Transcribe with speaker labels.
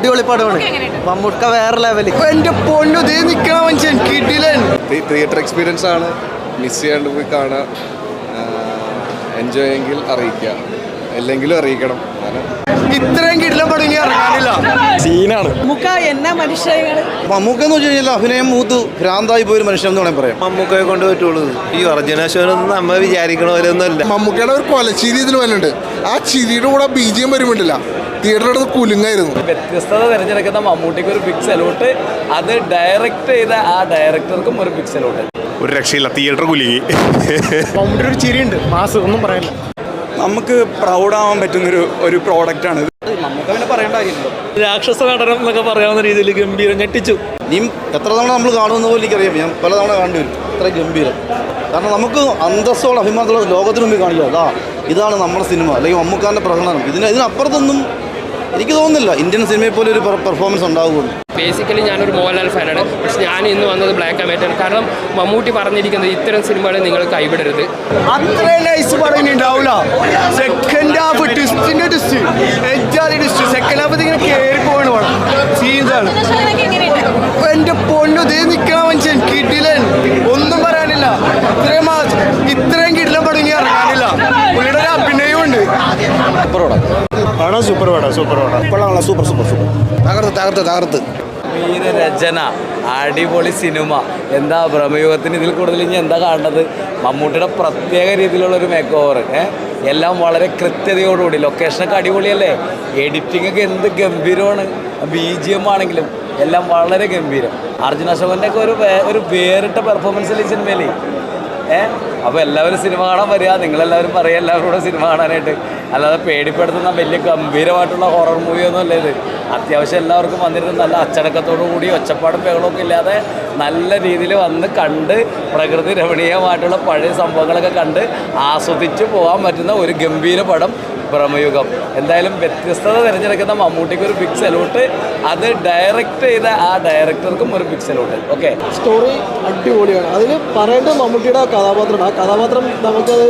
Speaker 1: അടിപൊളി പടമാണ്. മമ്മൂക്ക വേറെ ലെവൽ
Speaker 2: എന്റെ പൊന്നു ദേ നിക്കണ മനുഷ്യൻ കിടിലൻ.
Speaker 3: തിയേറ്റർ എക്സ്പീരിയൻസ് ആണ്. മിസ് ചെയ്യാണ്ട് പോയി കാണാ. എൻജോയ് എങ്കിൽ അറിയിക്കുക എല്ലെങ്കിലും അറിയിക്കണം.
Speaker 2: ഇത്രയും കിട്ടില്ല പടം ഇനി ഇറങ്ങാനില്ല.
Speaker 3: സീനാണ്.
Speaker 4: മുക്ക എന്നാ മനുഷ്യങ്ങൾ
Speaker 1: മമ്മൂക്ക എന്ന് വെച്ച് കഴിഞ്ഞാൽ അഭിനയം മൂത്ത് ഭ്രാന്തായി പോയൊരു മനുഷ്യൻ എന്ന് വേണമെങ്കിൽ പറയാം.
Speaker 5: മമ്മൂക്കയെ കൊണ്ട് പറ്റുള്ളൂ. ഈ ഒറിജിനേഷനൊന്നും നമ്മൾ വിചാരിക്കണ പോലെ ഒന്നും അല്ല
Speaker 6: മമ്മൂക്കയുടെ ഒരു കൊലച്ചിരി ഇതിൽ വന്നിട്ടുണ്ട്. ആ ചിരിയുടെ കൂടെ ബി ജി എം വരുമ്പോണ്ടില്ല. തിയേറ്ററിന്റെ അടുത്ത് കുലുങ്ങായിരുന്നു.
Speaker 7: വ്യത്യസ്തത തിരഞ്ഞെടുക്കുന്ന മമ്മൂട്ടിക്ക് ഒരു ബിഗ് അലോട്ട് അത് ഡയറക്റ്റ് ചെയ്ത ആ ഡയറക്ടർക്കും ഒരു ബിഗ് അലോട്ട്
Speaker 5: ഒരു രക്ഷയില്ല തിയേറ്റർ കുലുങ്ങി.
Speaker 2: മമ്മൂട്ടി ഒരു ചിരിയുണ്ട് മാസ് ഒന്നും പറയാനില്ല
Speaker 8: നമുക്ക് പ്രൗഡാവാൻ പറ്റുന്നൊരു ഒരു പ്രോഡക്റ്റാണ്
Speaker 1: നമുക്ക് പിന്നെ പറയേണ്ട കാര്യമില്ലല്ലോ
Speaker 7: രാക്ഷസ നടനം എന്നൊക്കെ പറയാവുന്ന രീതിയിൽ ഗംഭീരം ഞെട്ടിച്ചു.
Speaker 1: ഇനിയും എത്ര തവണ നമ്മൾ കാണുമെന്ന് പോലെ എനിക്കറിയാം. ഞാൻ പല തവണ കാണേണ്ടി വരും. ഇത്ര ഗംഭീരം. കാരണം നമുക്ക് അന്തസ്സോടെ അഭിമാനത്തോടെ ലോകത്തിന് മുമ്പിൽ കാണില്ല അതാ ഇതാണ് നമ്മുടെ സിനിമ അല്ലെങ്കിൽ മമ്മൂക്കാന്റെ പ്രകടനം. ഇതിന് ഇതിനപ്പുറത്തൊന്നും എനിക്ക് തോന്നുന്നില്ല. ഇന്ത്യൻ സിനിമയെ പോലെ ഒരു പെർഫോമൻസ് ഉണ്ടാകുമെന്ന്
Speaker 9: ബേസിക്കലി ഞാനൊരു മോഹൻലാൽ ഫാനാണ്. പക്ഷെ ഞാൻ ഇന്ന് വന്നത് ബ്ലാക്ക് ആൻഡ് വൈറ്റ് ആണ് കാരണം മമ്മൂട്ടി പറഞ്ഞിരിക്കുന്നത് ഇത്തരം സിനിമകളെ നിങ്ങൾ കൈവിടരുത്.
Speaker 2: അത്രയും നൈസ് പടം ഉണ്ടാവില്ല സെക്കൻഡ് ഹാഫ് ട്വിസ്റ്റിന്റെ ട്വിസ്റ്റ് എജ്ജാതി ട്വിസ്റ്റ് സെക്കൻഡ് ഹാഫ് ഇങ്ങനെ കയറി പോകണ പടം. സീൻസ് ആണ് എന്റെ പൊന്നു ദേ നിക്കണ മനുഷ്യൻ കിടിലൻ ഒന്നും പറയാനില്ല ഇത്രയും മാസ് ഇത്രയും കിടിലൻ പടം ഇനി ഇറങ്ങാനില്ല പുള്ളിയുടെ ഒരു അഭിനയമുണ്ട്
Speaker 5: പടം സൂപ്പർ പടം സൂപ്പർ പടം.
Speaker 1: കൊള്ളാം സൂപ്പർ സൂപ്പർ സൂപ്പർ തകർത്ത് തകർത്ത് തകർത്ത്.
Speaker 7: രചന അടിപൊളി സിനിമ. എന്താ ഭ്രമയുഗത്തിന് ഇതിൽ കൂടുതൽ ഇനി എന്താ കാണുന്നത് മമ്മൂട്ടിയുടെ പ്രത്യേക രീതിയിലുള്ള ഒരു മേക്ക് ഓവർ എല്ലാം വളരെ കൃത്യതയോടുകൂടി. ലൊക്കേഷനൊക്കെ അടിപൊളിയല്ലേ? എഡിറ്റിംഗ് ഒക്കെ എന്ത് ഗംഭീരമാണ്. ബി ജി എം ആണെങ്കിലും എല്ലാം വളരെ ഗംഭീരം. അർജുന അശോകന്റെ ഒക്കെ ഒരു വേ- ഒരു വേറിട്ട പെർഫോമൻസ് ഈ സിനിമയിൽ ഏഹ് അപ്പോൾ എല്ലാവരും സിനിമ കാണാൻ വരിക. നിങ്ങളെല്ലാവരും പറയുക എല്ലാവരും കൂടെ സിനിമ കാണാനായിട്ട്. അല്ലാതെ പേടിപ്പെടുത്തുന്ന വലിയ ഗംഭീരമായിട്ടുള്ള ഹൊറർ മൂവിയൊന്നും അല്ല ഇത്. അത്യാവശ്യം എല്ലാവർക്കും വന്നിരുന്ന. നല്ല അച്ചടക്കത്തോടു കൂടി ഒച്ചപ്പാടും ബഹളമൊക്കെ ഇല്ലാതെ നല്ല രീതിയിൽ വന്ന് കണ്ട് പ്രകൃതി രമണീയമായിട്ടുള്ള പഴയ സംഭവങ്ങളൊക്കെ കണ്ട് ആസ്വദിച്ച് പോകാൻ പറ്റുന്ന ഒരു ഗംഭീര പടം ഭ്രമയുഗം എന്തായാലും വ്യത്യസ്തത തിരഞ്ഞെടുക്കുന്ന മമ്മൂട്ടിക്ക് ഒരു ബിഗ് സലൂട്ട് അത് ഡയറക്റ്റ് ചെയ്ത ആ ഡയറക്ടർക്കും ഒരു ബിഗ് സലൂട്ട് ഓക്കെ
Speaker 2: സ്റ്റോറി അടിപൊളിയാണ്. അതിൽ പറയേണ്ടത് മമ്മൂട്ടിയുടെ കഥാപാത്രമാണ്. ആ കഥാപാത്രം നമുക്കത്